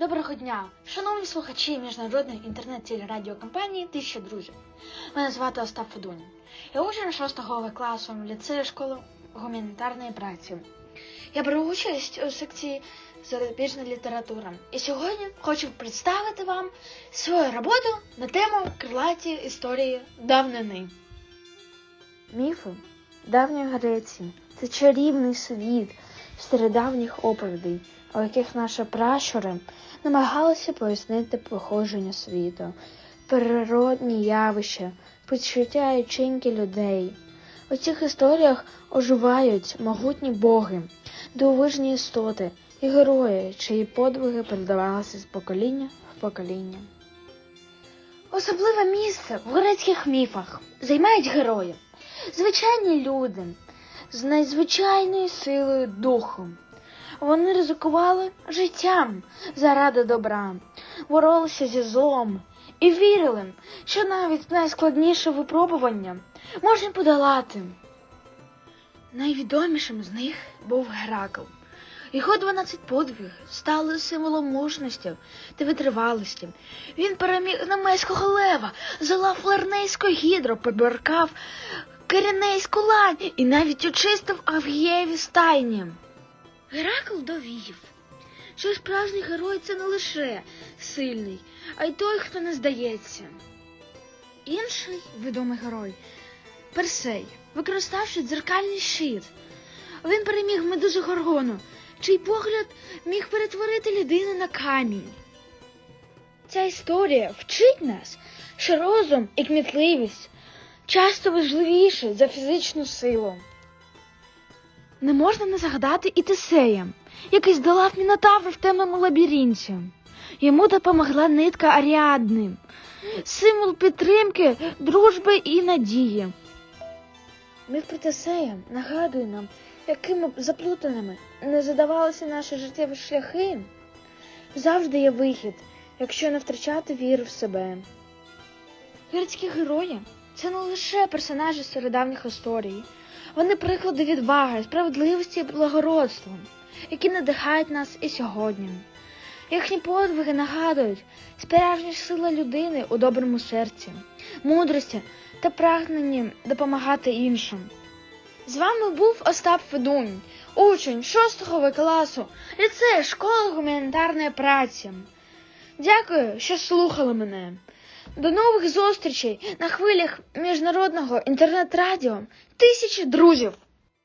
Доброго дня, шановні слухачі міжнародної інтернет-телерадіокомпанії Тисяча друзів. Мене звати Остап Федунін. Я учень 6 В класу ліцею школи гуманітарної праці. Я беру участь у секції зарубіжна література. І сьогодні хочу представити вам свою роботу на тему крилаті історії давнини. Міфи давньої Греції це чарівний світ стародавніх оповідей, у яких наші пращури намагалися пояснити походження світу, природні явища, почуття і чинки людей. У цих історіях оживають могутні боги, дивовижні істоти і герої, чиї подвиги передавалися з покоління в покоління. Особливе місце в грецьких міфах займають герої, звичайні люди з найзвичайною силою духу. Вони ризикували життям заради добра, боролися зі злом і вірили, що навіть найскладніше випробування можна подолати. Найвідомішим з них був Геракл. Його 12 подвиг стали символом мужності та витривалості. Він переміг немецького лева, залав флернейську гідру, поборкав Киренейську лань і навіть очистив Авгієві стайні. Геракл довів, що справжній герой це не лише сильний, а й той, хто не здається. Інший відомий герой Персей, використавши дзеркальний щит, він переміг медузу Горгону, чий погляд міг перетворити людину на камінь. Ця історія вчить нас, що розум і кмітливість часто важливіші за фізичну силу. Не можна не згадати і Тесея, який здолав Мінотавра в темному лабіринті. Йому допомогла нитка Аріадни, символ підтримки, дружби і надії. Міф про Тесея нагадує нам, якими б заплутаними не задавалися наші життєві шляхи. Завжди є вихід, якщо не втрачати віру в себе. Грецькі герої це не лише персонажі стародавніх історій. Вони приклади відваги, справедливості і благородства, які надихають нас і сьогодні. Їхні подвиги нагадують справжня сила людини у доброму серці, мудрості та прагненні допомагати іншим. З вами був Остап Федунь, учень 6 В класу, ліцею школи гуманітарної праці. Дякую, що слухали мене. До нових зустрічей на хвилях міжнародного інтернет-радіо тисячі друзів.